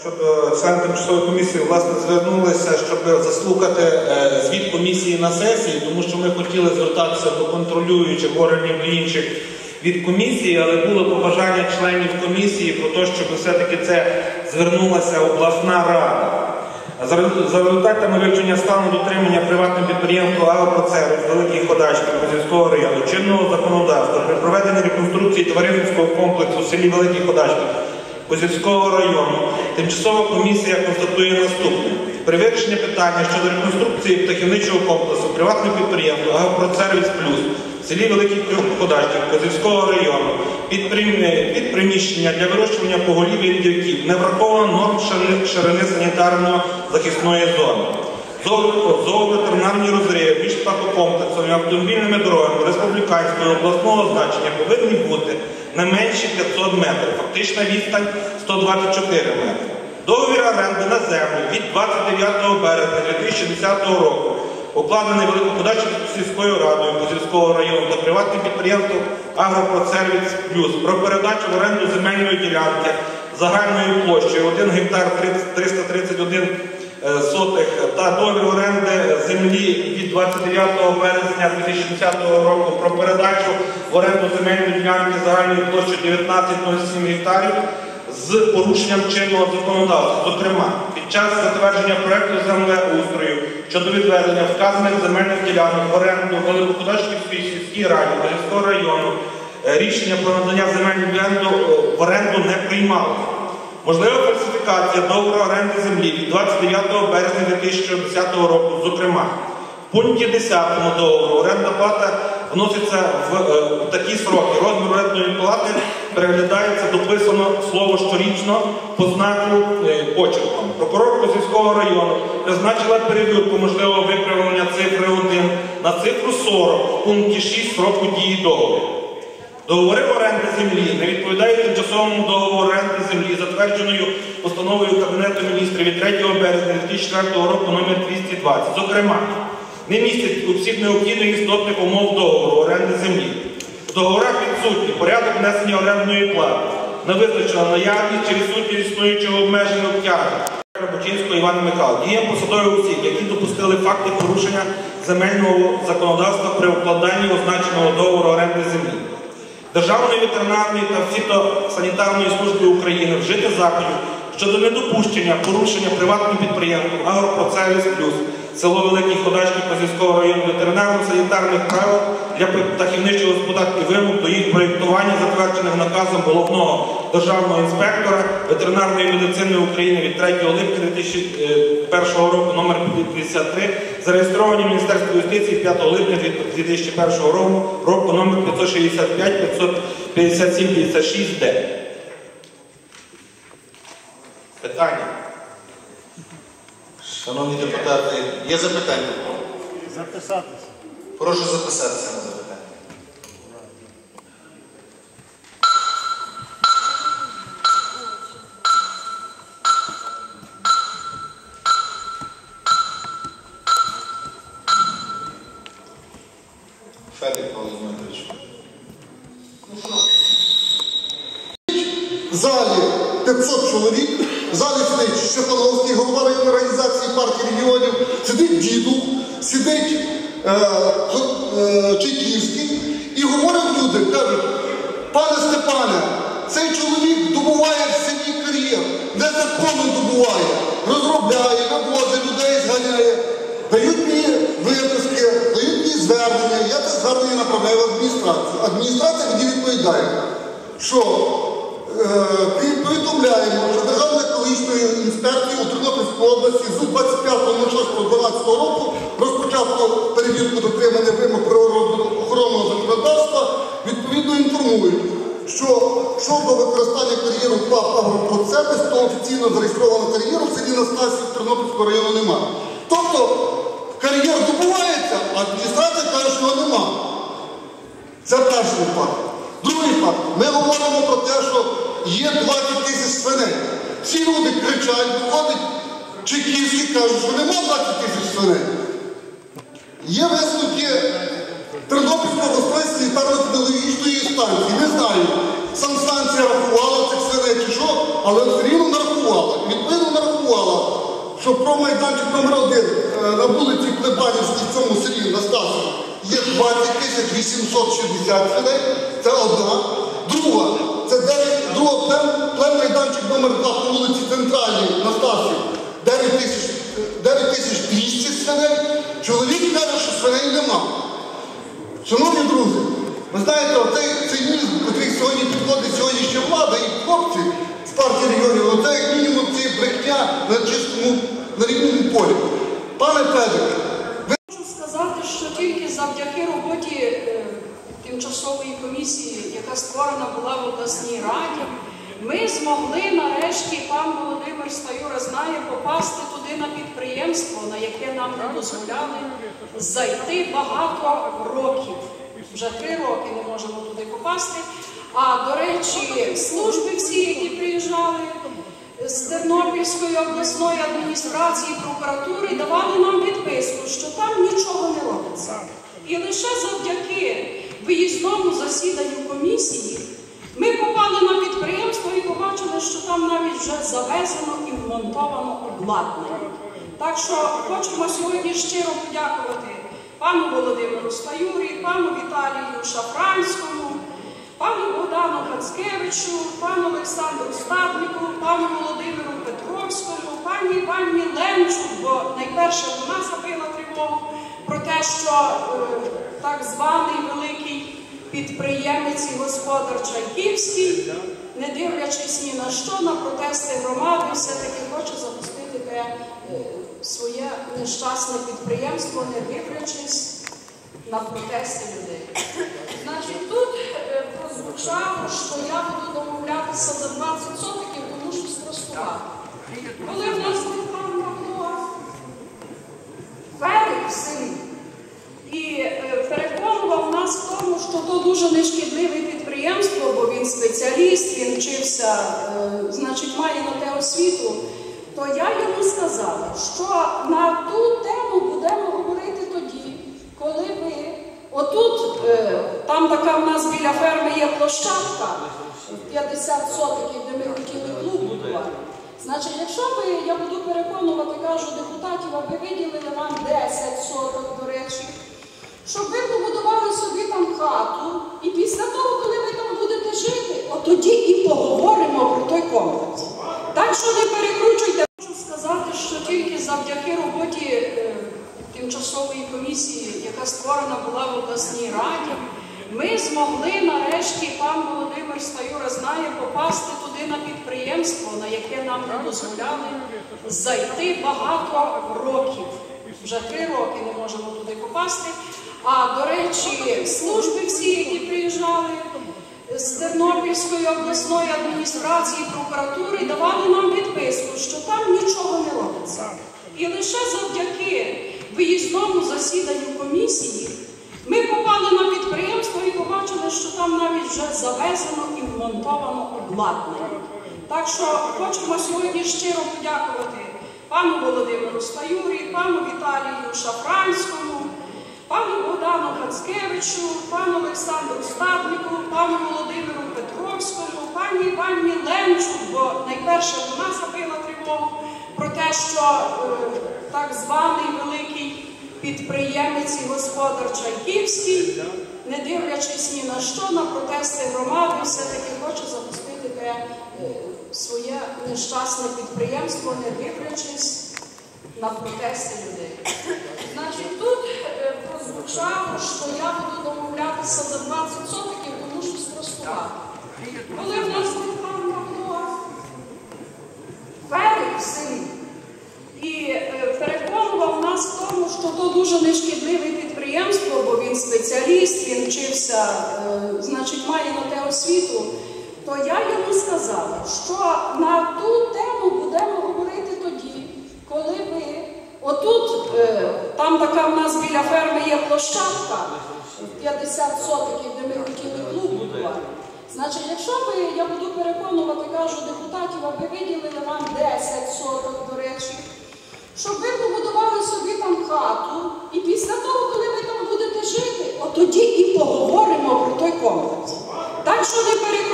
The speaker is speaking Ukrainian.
Щодо члени тимчасової комісії власне звернулися, щоб заслухати е, звіт комісії на сесії, тому що ми хотіли звертатися до контролюючих органів інших від комісії, але було побажання членів комісії про те, щоб все-таки це звернулася обласна рада. За результатами вивчення стану дотримання приватним підприємством «Агропроцеру» з Великих Ходачків Козівського району чинного законодавства при проведенні реконструкції тваринницького комплексу в селі Великі Ходачки Козівського району тимчасова комісія констатує наступне. При вирішенні питання щодо реконструкції птахівничого комплексу приватного підприємства «Агропроцервіс Плюс» в селі Великих Ходачків Козівського району під, прим- під приміщення для вирощування поголів'я індивків не враховано норм ширини- ширини санітарно-захисної зони. Зоо- Зооветеринарні розриви між птахокомплексом і автомобільними дорогами республіканського і обласного значення повинні бути не менші 500 метрів, фактична відстань 124 метри. Договір оренди на землю від 29 березня 2010 року укладений Великоподачною сільською радою Козівського району та приватним підприємством Агропроцервіс Плюс про передачу в оренду земельної ділянки загальною площею 1 гектар 30 331 е, сотих та договір оренди землі від 29 березня 2010 року про передачу в оренду земельної ділянки загальною площею 19,07 гектарів з порушенням чинного законодавства. Зокрема, під час затвердження проекту землеустрою щодо відведення вказаних земельних ділянок в оренду Великоподачківській сільській раді Козівського району е, рішення про надання земельних ділянок е, в оренду не приймалося. Можлива фальсифікація договору оренди землі від 29 березня 2010 року, зокрема, в пункті 10 договору орендна плата вноситься в е, такі сроки. Розмір орендної плати переглядається дописано слово щорічно по знаку е, почерком. Прокурор Козівського району призначила перевірку можливого виправлення цифри 1 на цифру 40 в пункті 6 сроку дії договору. Договори оренди землі не відповідають тимчасовому договору оренди землі, затвердженою постановою Кабінету міністрів від 3 березня 2004 року номер 220. Зокрема, не містять усіх необхідних істотних умов договору оренди землі. В договорах відсутні порядок внесення орендної плати, не визначена наявність чи відсутність існуючого обмеження обтяжень. Рабочинського Івана Михайловича, діям посадових осіб, які допустили факти порушення земельного законодавства при укладанні означеного договору оренди землі. Державної ветеринарної та фітосанітарної служби України вжити заходів щодо недопущення порушення приватним підприємством «Агропроцервіс Плюс» село Великі Ходачки Козівського району ветеринарно-санітарних правил для птахівничого господарства і вимог до їх проєктування, затверджених наказом головного державного інспектора ветеринарної медицини України від 3 липня 2001 року номер 53, зареєстровані в Міністерстві юстиції 5 липня 2001 року, року номер 565 557 56 д Питання. Шановні депутати, є запитання? Записатися. Прошу записатися на запитання. Федір Павло Дмитрович. В залі 500 чоловік, в залі голова організації партії регіонів, сидить діду, сидить е, е, Чайківський і говорять люди, кажуть, пане Степане, цей чоловік добуває в селі кар'єр, незаконно добуває, розробляє, вивозить людей, зганяє. Дають мені виписки, дають мені звернення, я це звернення направляю в адміністрацію. Адміністрація мені відповідає, що Е, повідомляємо, що Державна екологічна інспекція у Тернопільській області з 25.06.12 року розпочато перевірку дотримання вимог природоохоронного законодавства, відповідно інформують, що щодо використання кар'єру ПАП «Агропроцепис», то офіційно зареєстрованого кар'єру в селі Настасів Тернопільського району немає. Тобто кар'єр добувається, а адміністрація каже, що його немає. Це перший факт. Другий факт. Ми говоримо про те, що є 20 тисяч свиней. Всі люди кричать, виходить чеківські кажуть, що нема 20 тисяч свиней. Є висновки Тернопільської обласної санітарно-педагогічної станції. Не знаю, санстанція рахувала цих свиней чи що, але все рівно нарахувала. Відповідно нарахувала, що про майданчик номер один е, на вулиці Плебанівській в цьому селі Настасі є 20 тисяч 860 свиней. Це одна. Друга, це 9, друга плем, плем майданчик номер 2 по вулиці Центральній Настасі 9 тисяч 9 тисяч 200 свиней. Чоловік каже, що свиней нема. Шановні друзі, ви знаєте, оцей цинізм, який сьогодні підходить сьогоднішня влада і хлопці з партії регіонів, оце як мінімум це брехня на чистому, на рівному полі. Пане Федоре, ви Хочу сказати, що тільки завдяки роботі е, тимчасової комісії, яка створена була в обласній раді, ми змогли нарешті, пан Володимир Стаюра знає, попасти туди на підприємство, на яке нам не дозволяли зайти багато років. Вже три роки не можемо туди попасти. А до речі, служби всі, які приїжджали з Тернопільської обласної адміністрації прокуратури давали нам підписку, що там нічого не робиться. І лише завдяки виїзному засіданню комісії ми попали на підприємство і що там навіть вже завезено і вмонтовано обладнання. Так що хочемо сьогодні щиро подякувати пану Володимиру Стаюрі, пану Віталію Шафранському. Пану Богдану Гацкевичу, пану Олександру Стаднику, пану Володимиру Петровському, пані Івані Ленчук, бо найперше вона забила тривогу про те, що е, так званий великий підприємець і господар Чайківський, не дивлячись ні на що, на протести громади, все-таки хоче запустити те е, своє нещасне підприємство, не дивлячись на протести людей. Значить, тут е, прозвучало, що я буду домовлятися за 20 сотиків, тому що спростувати. Коли в нас був пан Павло Ферик в селі і е, переконував нас в то дуже нешкідливе підприємство, бо він спеціаліст, він вчився, е, значить, має на те освіту, то я йому сказала, що на ту тему будемо говорити тоді, коли ви отут, е, там така в нас біля ферми є площадка 50 сотиків, де ми хотіли клуб будувати. Значить, якщо ви, я буду переконувати, кажу депутатів, аби виділили вам 10 соток, до речі, щоб ви там хату, і після того, коли ви там будете жити, от тоді і поговоримо про той комплекс. Так що не перекручуйте. Хочу сказати, що тільки завдяки роботі е, тимчасової комісії, яка створена була в обласній раді, ми змогли нарешті, пан Володимир Стаюра знає, попасти туди на підприємство, на яке нам не дозволяли зайти багато років. Вже три роки не можемо туди попасти. А до речі, служби всі, які приїжджали з Тернопільської обласної адміністрації прокуратури, давали нам підписку, що там нічого не робиться. І лише завдяки виїзному засіданню комісії ми попали на підприємство і побачили, що там навіть вже завезено і вмонтовано обладнання. Так що хочемо сьогодні щиро подякувати пану Володимиру Стаюрі, пану Віталію Шафранському, пану Богдану Гацкевичу, пану Олександру Стаднику, пану Володимиру Петровському, пані Івані Ленчук, бо найперше вона забила тривогу про те, що е, так званий великий підприємець і господар Чайківський, не дивлячись ні на що, на протести громади, все-таки хоче запустити те е, своє нещасне підприємство, не дивлячись на протести людей. Прозвучало, що я буду домовлятися за 20 сотиків, тому що спростувати. Коли в нас Павло Ферик в селі і е, переконував нас в тому, що то дуже нешкідливе підприємство, бо він спеціаліст, він вчився, е, значить, має на те освіту, то я йому сказала, що на ту тему будемо говорити тоді, коли ви Отут, е, там така в нас біля ферми є площадка, 50 сотиків, де ми хотіли клуб будувати. Значить, якщо ви, я буду переконувати, кажу депутатів, аби виділили вам 10 соток, до речі, щоб ви побудували собі там хату, і після того, коли ви там будете жити, от тоді і поговоримо про той комплекс. Так що не переконуйте.